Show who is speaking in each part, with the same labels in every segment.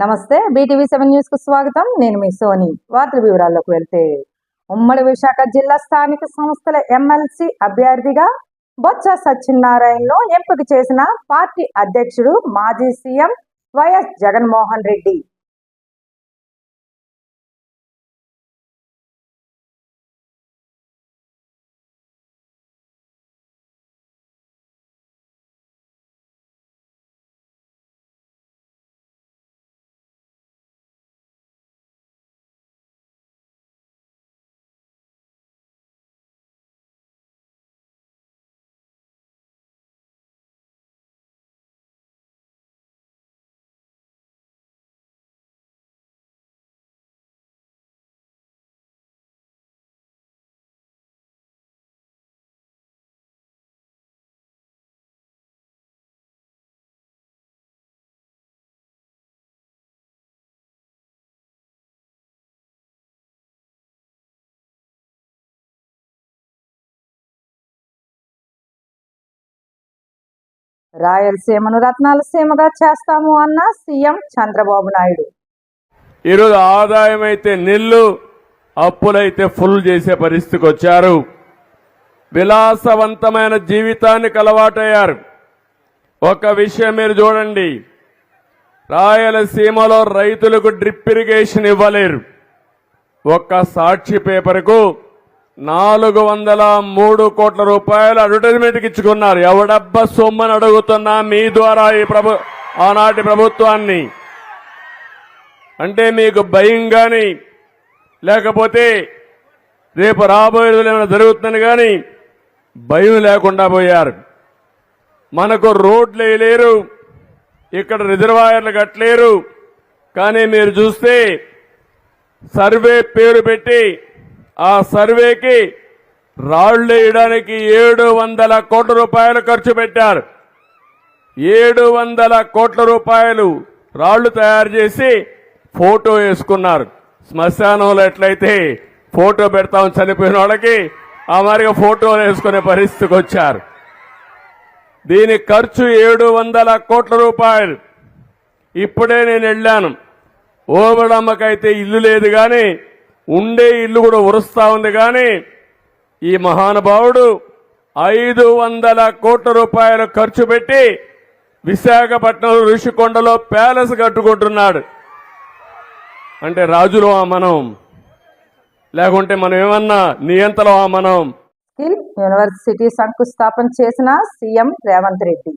Speaker 1: నమస్తే BTV seven న్యూస్కు స్వాగతం. నేను మీ సోని. వార్తల వివరాల్లోకి వెళ్తే ఉమ్మడి విశాఖ జిల్లా స్థానిక సంస్థల ఎమ్మెల్సీ అభ్యర్థిగా బొత్స సత్యనారాయణను ఎంపిక చేసిన పార్టీ అధ్యక్షుడు మాజీ సీఎం వైఎస్ జగన్మోహన్ రెడ్డి. రాయలసీమను రత్నాల సీమగా చేస్తాము అన్న సీఎం చంద్రబాబు నాయుడు.
Speaker 2: ఈరోజు ఆదాయం అయితే నిల్లు అప్పులైతే ఫుల్ చేసే పరిస్థితికి వచ్చారు. విలాసవంతమైన జీవితానికి అలవాటయ్యారు ఒక విషయం మీరు చూడండి. రాయలసీమలో రైతులకు డ్రిప్ ఇరిగేషన్ ఇవ్వలేరు. ఒక్క సాక్షి పేపర్కు నాలుగు వందల మూడు కోట్ల రూపాయలు అడ్వర్టైజ్మెంట్కి ఇచ్చుకున్నారు ఎవడబ్బ సొమ్మని అడుగుతున్నా మీ ద్వారా ఈ ప్రభు ఆనాటి ప్రభుత్వాన్ని? అంటే మీకు భయం కానీ లేకపోతే రేపు రాబోయే రోజులు ఏమైనా జరుగుతుంది కానీ భయం లేకుండా పోయారు. మనకు రోడ్లు వేయలేరు ఇక్కడ రిజర్వాయర్లు కట్టలేరు. కానీ మీరు చూస్తే సర్వే పేరు పెట్టి ఆ సర్వేకి రాళ్ళు వేయడానికి ఏడు వందల కోట్ల రూపాయలు ఖర్చు పెట్టారు. ఏడు వందల కోట్ల రూపాయలు రాళ్ళు తయారు చేసి ఫోటో వేసుకున్నారు. శ్మశానంలో ఎట్లయితే ఫోటో పెడతాం చనిపోయిన వాళ్ళకి ఆ మరిగ ఫోటో వేసుకునే పరిస్థితికి వచ్చారు. దీని ఖర్చు ఏడు వందల కోట్ల రూపాయలు. ఇప్పుడే నేను వెళ్ళాను. ఓబడమ్మకైతే ఇల్లు లేదు కానీ ఉండే ఇల్లు కూడా ఉరుస్తా ఉంది కానీ ఈ మహానుభావుడు ఐదు వందల కోట్ల రూపాయలు ఖర్చు పెట్టి విశాఖపట్నం ఋషికొండలో ప్యాలెస్ కట్టుకుంటున్నాడు. అంటే రాజులో మనం. లేకుంటే మనం ఏమన్నా నియంతలో మనం.
Speaker 1: యూనివర్సిటీ శంకుస్థాపన చేసిన సీఎం రేవంత్ రెడ్డి.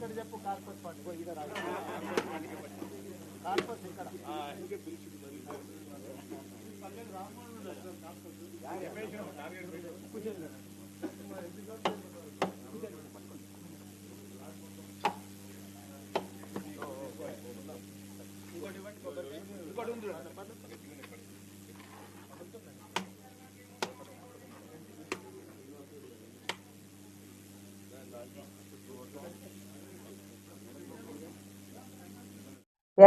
Speaker 1: कर जा पुकार पर पट को इधर आ कार पर से कर हाँ। इनके पुलिस संगन रामन यार कुछ नहीं।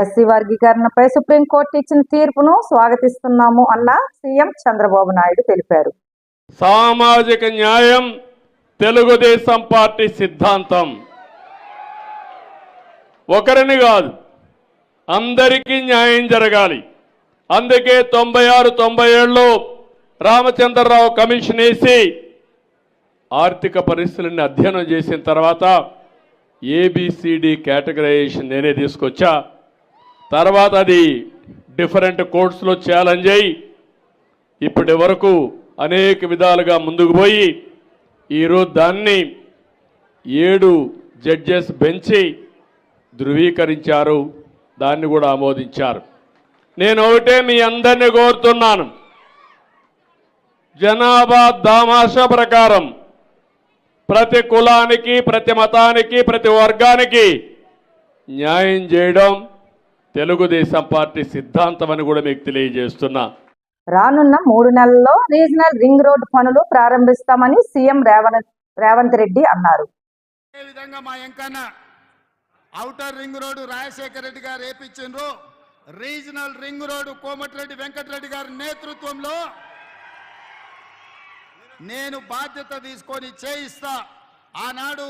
Speaker 1: ఎస్సీ వర్గీకరణపై సుప్రీంకోర్టు ఇచ్చిన తీర్పును స్వాగతిస్తున్నాము అన్న సీఎం చంద్రబాబు నాయుడు తెలిపారు.
Speaker 2: సామాజిక న్యాయం తెలుగుదేశం పార్టీ సిద్ధాంతం. ఒకరిని కాదు అందరికీ న్యాయం జరగాలి. అందుకే తొంభై ఆరు తొంభై ఏళ్ళలో రామచంద్రరావు కమిషన్ వేసి ఆర్థిక పరిస్థితులని అధ్యయనం చేసిన తర్వాత ఏబిసిడి కేటగరైజేషన్ నేనే తీసుకొచ్చా? తర్వాత అది డిఫరెంట్ కోర్ట్స్లో ఛాలెంజ్ అయ్యి ఇప్పటి వరకు అనేక విధాలుగా ముందుకు పోయి ఈరోజు దాన్ని ఏడు జడ్జెస్ బెంచి ధృవీకరించారు. దాన్ని కూడా ఆమోదించారు. నేను ఒకటే మీ అందరినీ కోరుతున్నాను. జనాభా దామాష ప్రకారం ప్రతి కులానికి ప్రతి మతానికి ప్రతి వర్గానికి న్యాయం చేయడం తెలుగుదేశం పార్టీ సిద్ధాంతం అని కూడా మీకు తెలియజేస్తున్నా.
Speaker 1: రానున్న మూడు నెలల్లో రీజనల్ రింగ్ రోడ్ పనులు ప్రారంభిస్తామని సీఎం రేవంత్ రేవంత్ రెడ్డి అన్నారు.
Speaker 3: అదే విధంగా మా Enkanna outer ring road Rajasekhara Reddy గారు వేపించిండ్రు regional ring road Komatireddy Venkat Reddy గారి నేతృత్వంలో నేను బాధ్యత తీసుకొని చేయిస్తా. ఆనాడు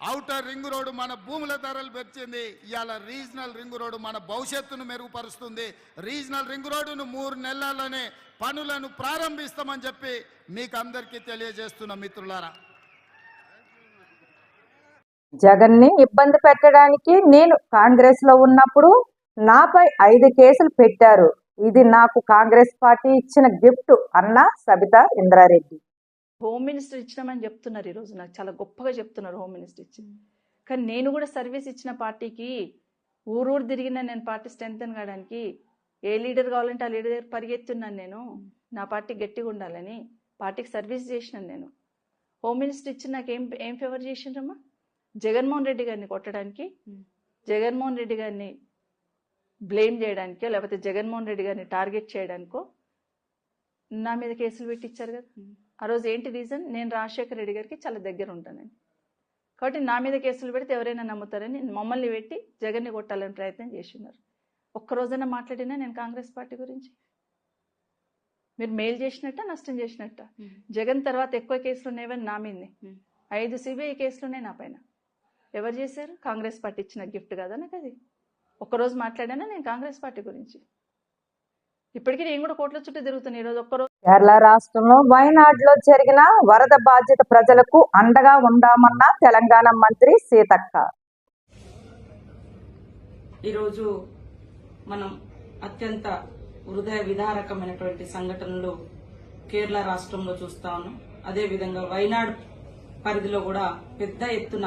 Speaker 3: ఔటర్ రింగ్ రోడ్డు మన భూముల ధరలు పెంచింది ఇవాళ రీజనల్ రింగ్ రోడ్డు మన భవిష్యత్తును మెరుగుపరుస్తుంది. రీజనల్ రింగ్ రోడ్డును మూడు నెలల్లోనే పనులను ప్రారంభిస్తామని చెప్పి మీకు అందరికీ తెలియజేస్తున్న మిత్రులారా.
Speaker 1: జగన్ని ఇబ్బంది పెట్టడానికి నేను కాంగ్రెస్లో ఉన్నప్పుడు నాపై ఐదు కేసులు పెట్టారు. ఇది నాకు కాంగ్రెస్ పార్టీ ఇచ్చిన గిఫ్ట్ అన్న సబితా ఇంద్రారెడ్డి.
Speaker 4: హోమ్ మినిస్టర్ ఇచ్చినామని చెప్తున్నారు ఈరోజు. నాకు చాలా గొప్పగా చెప్తున్నారు హోమ్ మినిస్టర్ ఇచ్చి. కానీ నేను కూడా సర్వీస్ ఇచ్చిన పార్టీకి ఊరూరు తిరిగిన నేను పార్టీ స్ట్రెంగ్ కావడానికి ఏ లీడర్ కావాలంటే ఆ లీడర్ పరిగెత్తున్నాను నేను. నా పార్టీ గట్టిగా ఉండాలని పార్టీకి సర్వీస్ చేసినాను నేను. హోమ్ మినిస్టర్ ఇచ్చి నాకు ఏం ఏం ఫేవర్ చేసిండ్రమ్మా? జగన్మోహన్ రెడ్డి గారిని కొట్టడానికి జగన్మోహన్ రెడ్డి గారిని బ్లేమ్ చేయడానికో లేకపోతే జగన్మోహన్ రెడ్డి గారిని టార్గెట్ చేయడానికో నా మీద కేసులు పెట్టించారు కదా. ఆ రోజు ఏంటి రీజన్ నేను రాజశేఖర రెడ్డి గారికి చాలా దగ్గర ఉంటానని కాబట్టి నా మీద కేసులు పెడితే ఎవరైనా నమ్ముతారని మమ్మల్ని పెట్టి జగన్ని కొట్టాలని ప్రయత్నం చేస్తున్నారు. ఒక్క రోజైనా మాట్లాడినా నేను కాంగ్రెస్ పార్టీ గురించి. మీరు మేలు చేసినట్ట నష్టం చేసినట్ట? జగన్ తర్వాత ఎక్కువ కేసులు ఉన్నాయని నా మీదనే ఐదు సిబిఐ కేసులు ఉన్నాయి నా పైన. ఎవరు చేశారు? కాంగ్రెస్ పార్టీ ఇచ్చిన గిఫ్ట్ కదా నాకు అది? ఒక్కరోజు మాట్లాడానా నేను కాంగ్రెస్ పార్టీ గురించి. ఇప్పటికీ నేను కూడా కోట్ల చుట్టూ తిరుగుతాను ఈరోజు ఒక్కరోజు
Speaker 1: కేరళ రాష్ట్రంలో వయనాడులో జరిగిన వరద బాధిత ప్రజలకు అండగా ఉందామన్న తెలంగాణ మంత్రి సీతక్క.
Speaker 5: ఈరోజు మనం అత్యంత హృదయ విదారకమైనటువంటి సంఘటనలు కేరళ రాష్ట్రంలో చూస్తా ఉన్నాం. అదేవిధంగా వైనాడ్ పరిధిలో కూడా పెద్ద ఎత్తున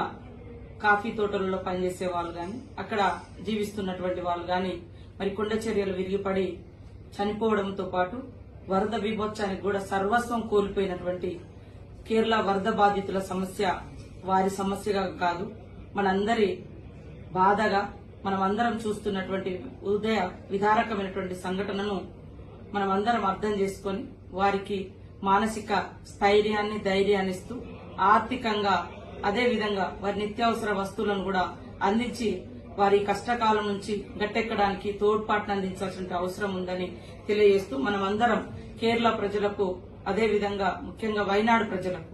Speaker 5: కాఫీ తోటలలో పనిచేసే వాళ్ళు గాని అక్కడ జీవిస్తున్నటువంటి వాళ్ళు గాని మరి కొండ చర్యలు విరిగిపడి చనిపోవడంతో పాటు వరద విభోత్సానికి కూడా సర్వస్వం కోల్పోయినటువంటి కేరళ వరద బాధితుల సమస్య వారి సమస్యగా కాదు. మనందరి బాధగా మనం అందరం చూస్తున్నటువంటి ఉదయ విధారకమైనటువంటి సంఘటనను మనం అందరం అర్థం చేసుకొని వారికి మానసిక స్థైర్యాన్ని ధైర్యాన్ని ఇస్తూ ఆర్థికంగా అదేవిధంగా వారి నిత్యావసర వస్తువులను కూడా అందించి వారి కష్టకాలం నుంచి గట్టెక్కడానికి తోడ్పాటును అందించాల్సిన అవసరం ఉందని తెలియజేస్తూ మనం అందరం కేరళ ప్రజలకు అదే విధంగా ముఖ్యంగా వైనాడు ప్రజలకు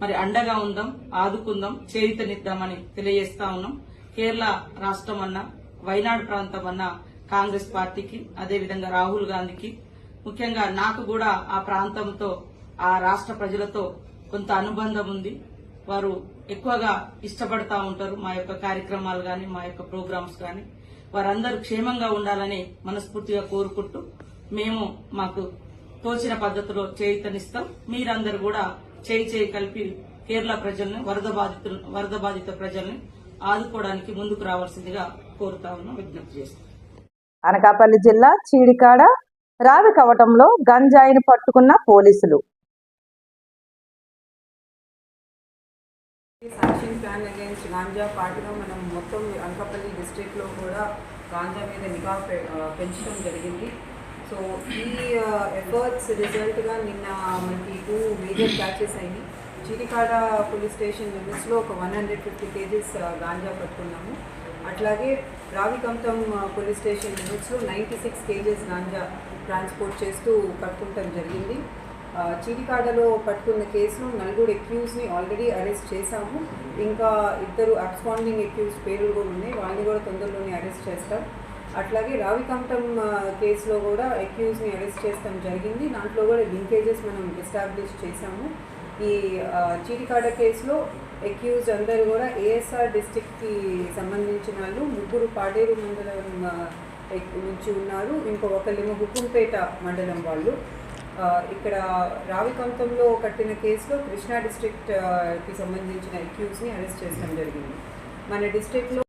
Speaker 5: మరి అండగా ఉందాం ఆదుకుందాం చేయుతనిద్దామని తెలియజేస్తా ఉన్నాం. కేరళ రాష్ట్రం అన్న వైనాడు ప్రాంతం అన్న కాంగ్రెస్ పార్టీకి అదే విధంగా రాహుల్ గాంధీకి ముఖ్యంగా నాకు కూడా ఆ ప్రాంతంతో ఆ రాష్ట్ర ప్రజలతో కొంత అనుబంధం ఉంది. వారు ఎక్కువగా ఇష్టపడతా ఉంటారు. మా యొక్క కార్యక్రమాలు గాని మా యొక్క ప్రోగ్రామ్స్ గాని. వారందరూ క్షేమంగా ఉండాలని మనస్ఫూర్తిగా కోరుకుంటూ మేము మాకు తోచిన పద్ధతిలో చేయితనిస్తాం మీరందరూ కూడా చేయి చేయి కలిపి కేరళ ప్రజల్ని వరద బాధితులు వరద బాధిత ప్రజల్ని ఆదుకోవడానికి ముందుకు రావాల్సిందిగా కోరుతా ఉన్నాం విజ్ఞప్తి చేస్తాం
Speaker 1: అనకాపల్లి జిల్లా చీడికాడ రావి కవటంలో గంజాయిని పట్టుకున్న పోలీసులు.
Speaker 6: సాక్షిన్ ప్లాన్ అగేన్స్ట్ గాంజా పాటుగా మనం మొత్తం అనకాపల్లి డిస్ట్రిక్ట్లో కూడా గాంజా మీద నిఘా పె- పెంచడం జరిగింది. సో ఈ ఎఫర్ట్స్ రిజల్ట్గా నిన్న మనకి టూ మేజర్ క్యాచెస్ అయినాయి. చిటికాడ పోలీస్ స్టేషన్ లిమిట్స్లో ఒక one hundred fifty KGs ganja పట్టుకున్నాము. అట్లాగే రావికంతం పోలీస్ స్టేషన్ లిమిట్స్లో ninety six KGs ganja transport చేస్తూ పట్టుకుంటాం జరిగింది. చీటికాడలో పట్టుకున్న కేసులో నలుగురు ఎక్యూజ్ని ఆల్రెడీ అరెస్ట్ చేశాము. ఇంకా ఇద్దరు అబ్స్పాండింగ్ ఎక్యూజ్ పేర్లు కూడా ఉన్నాయి. వాళ్ళని కూడా తొందరలోనే అరెస్ట్ చేస్తాం. అట్లాగే రావికంఠం కేసులో కూడా ఎక్యూజ్ని అరెస్ట్ చేస్తాం జరిగింది. దాంట్లో కూడా లింకేజెస్ మనం ఎస్టాబ్లిష్ చేశాము. ఈ చీటికాడ కేసులో ఎక్యూజ్ అందరూ కూడా ఏఎస్ఆర్ డిస్టిక్కి సంబంధించిన వాళ్ళు. ముగ్గురు పాడేరు మండలం నుంచి ఉన్నారు. ఇంకో ఒకళ్ళేమో హుకుంపేట మండలం వాళ్ళు. ఇక్కడ రావికంతంలో కట్టిన కేసులో కృష్ణా డిస్ట్రిక్ట్కి సంబంధించిన ఎక్యూస్ని అరెస్ట్ చేయడం జరిగింది. మన డిస్ట్రిక్ట్లో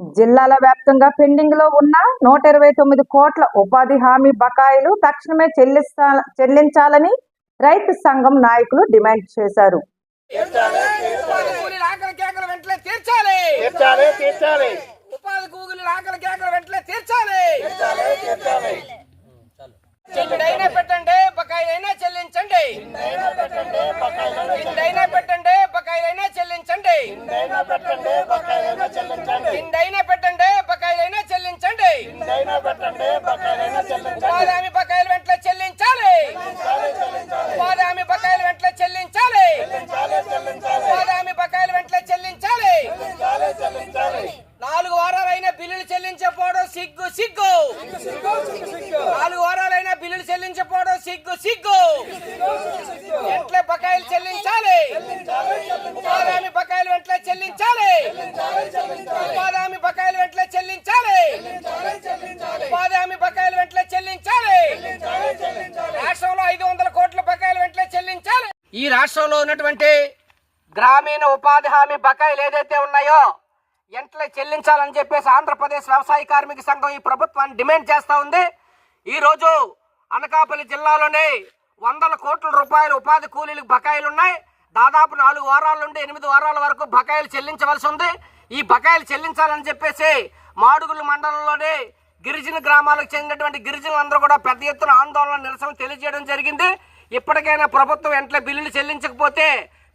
Speaker 1: జిల్లాల వ్యాప్తంగా పెండింగ్లో ఉన్న నూట ఇరవై తొమ్మిది కోట్ల ఉపాధి హామీ బకాయిలు తక్షణమే చెల్లిస్తా చెల్లించాలని రైతు సంఘం నాయకులు డిమాండ్ చేశారు.
Speaker 7: ఉపాధి ఆకలి కేకలు వెంటనే తీర్చాలి
Speaker 8: తీర్చాలి తీర్చాలి
Speaker 7: ఉపాధి కూలీల ఆకలి కేకలు వెంటనే తీర్చాలి చెల్లుడైనా పెట్టండి బకాయిలైనా చెల్లించండి. ఇండైనా పెట్టండి బకాయిలైనా చెల్లించండి.
Speaker 8: పెట్టండి బకాయిలైనా చెల్లించండి.
Speaker 7: ఇండైనా పెట్టండి బకాయిలైనా చెల్లించండి.
Speaker 8: పెట్టండి బకాయిలైనా చెల్లించండి
Speaker 7: ఉపాధి హామీ బకాయిలు వెంటనే చెల్లించాలి ఉపాధి హామీ బకాయిలు వెంటనే చెల్లించాలి ఉపాధి హామీ బకాయిలు వెంటనే చెల్లించాలి నాలుగు వారాలైన బిల్లులు చెల్లించకపోవడం సిగ్గు సిగ్గు నాలుగు వారాలైన బిల్లులు చెల్లించకపోవడం సిగ్గు సిగ్గు వెంటనే బకాయిలు చెల్లించాలి ఉపాధి హామీ బకాయిలు వెంటనే చెల్లించాలి. ఉపాధి హామీ బకాయిలు వెంటనే చెల్లించాలి. ఉపాధి హామీ బకాయిలు వెంటనే చెల్లించాలి. రాష్ట్రంలో ఐదు వందల కోట్ల బకాయిలు వెంటనే చెల్లించాలి. ఈ రాష్ట్రంలో ఉన్నటువంటి గ్రామీణ ఉపాధి హామీ బకాయిలు ఏదైతే ఉన్నాయో వెంటనే చెల్లించాలని చెప్పేసి ఆంధ్రప్రదేశ్ వ్యవసాయ కార్మిక సంఘం ఈ ప్రభుత్వాన్ని డిమాండ్ చేస్తా ఉంది. ఈ రోజు అనకాపల్లి జిల్లాలోనే వందల కోట్ల రూపాయల ఉపాధి కూలీలకు బకాయిలు ఉన్నాయి. దాదాపు నాలుగు వారాల నుండి ఎనిమిది వారాల వరకు బకాయిలు చెల్లించవలసి ఉంది. ఈ బకాయిలు చెల్లించాలని చెప్పేసి మాడుగుల మండలంలోనే గిరిజన గ్రామాలకు చెందినటువంటి గిరిజనులందరూ కూడా పెద్ద ఎత్తున ఆందోళన నిరసన తెలియజేయడం జరిగింది. ఇప్పటికైనా ప్రభుత్వం వెంటనే బిల్లులు చెల్లించకపోతే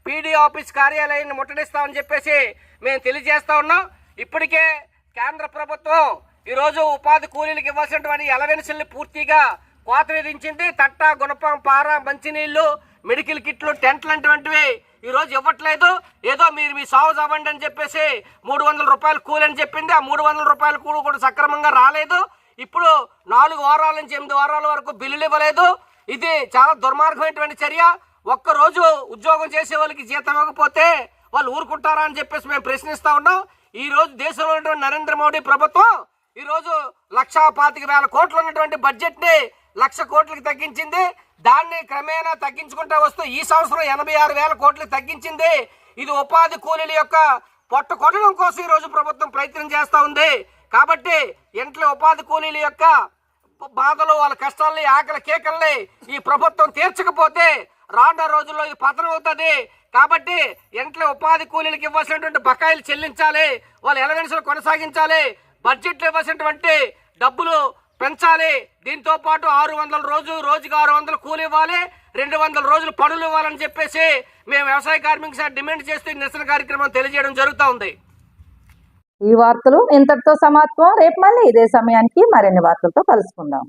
Speaker 7: పీడీ ఆఫీస్ కార్యాలయాన్ని ముట్టడిస్తామని చెప్పేసి మేము తెలియజేస్తా ఉన్నాం. ఇప్పటికే కేంద్ర ప్రభుత్వం ఈరోజు ఉపాధి కూలీలకు ఇవ్వాల్సినటువంటి ఎలవెన్సుల్ని పూర్తిగా కోత విధించింది. తట్ట గుణపం పార మంచినీళ్ళు మెడికల్ కిట్లు టెంట్లు లాంటివంటివి ఈరోజు ఇవ్వట్లేదు. ఏదో మీరు మీ సాగు అవ్వండి అని చెప్పేసి మూడు వందల రూపాయలు కూలి అని చెప్పింది. ఆ మూడు వందల రూపాయల కూలి కూడా సక్రమంగా రాలేదు. ఇప్పుడు నాలుగు వారాల నుంచి ఎనిమిది వారాల వరకు బిల్లులు ఇవ్వలేదు. ఇది చాలా దుర్మార్గమైనటువంటి చర్య. ఒక్క రోజు ఉద్యోగం చేసే వాళ్ళకి జీతం ఇవ్వకపోతే వాళ్ళు ఊరుకుంటారా అని చెప్పేసి మేము ప్రశ్నిస్తూ ఉన్నాం. ఈ రోజు దేశంలో ఉన్నటువంటి నరేంద్ర మోడీ ప్రభుత్వం ఈరోజు లక్షా పాతిక వేల కోట్లు ఉన్నటువంటి బడ్జెట్ని లక్ష కోట్లకి తగ్గించింది. దాన్ని క్రమేణా తగ్గించుకుంటూ వస్తూ ఈ సంవత్సరం ఎనభై ఆరు వేల కోట్లు తగ్గించింది. ఇది ఉపాధి కూలీల యొక్క పొట్ట కొట్టడం కోసం ఈరోజు రోజు ప్రభుత్వం ప్రయత్నం చేస్తూ ఉంది. కాబట్టి ఇంట్లో ఉపాధి కూలీల యొక్క బాధలు వాళ్ళ కష్టాల్ని ఆకలి కేకల్ని ఈ ప్రభుత్వం తీర్చకపోతే రానున్న రోజుల్లో ఇది పతనం అవుతుంది. కాబట్టి ఇంట్లో ఉపాధి కూలీలకు ఇవ్వాల్సినటువంటి బకాయిలు చెల్లించాలి. వాళ్ళ ఎలవెన్సులు కొనసాగించాలి. బడ్జెట్లో ఇవ్వాల్సినటువంటి డబ్బులు పెంచాలి. దీంతో పాటు ఆరు వందల రోజు రోజుకి ఆరు వందలు కూలి ఇవ్వాలి రెండు వందల రోజులు పనులు ఇవ్వాలని చెప్పేసి మేము వ్యవసాయ కార్మిక శాఖ డిమాండ్ చేస్తూ నిరసన కార్యక్రమం తెలియజేయడం జరుగుతూ ఉంది.
Speaker 1: ఈ వార్తలు ఇంతటితో సమాత్వం రేపు మళ్ళీ ఇదే సమయానికి మరిన్ని వార్తలతో కలుసుకుందాం.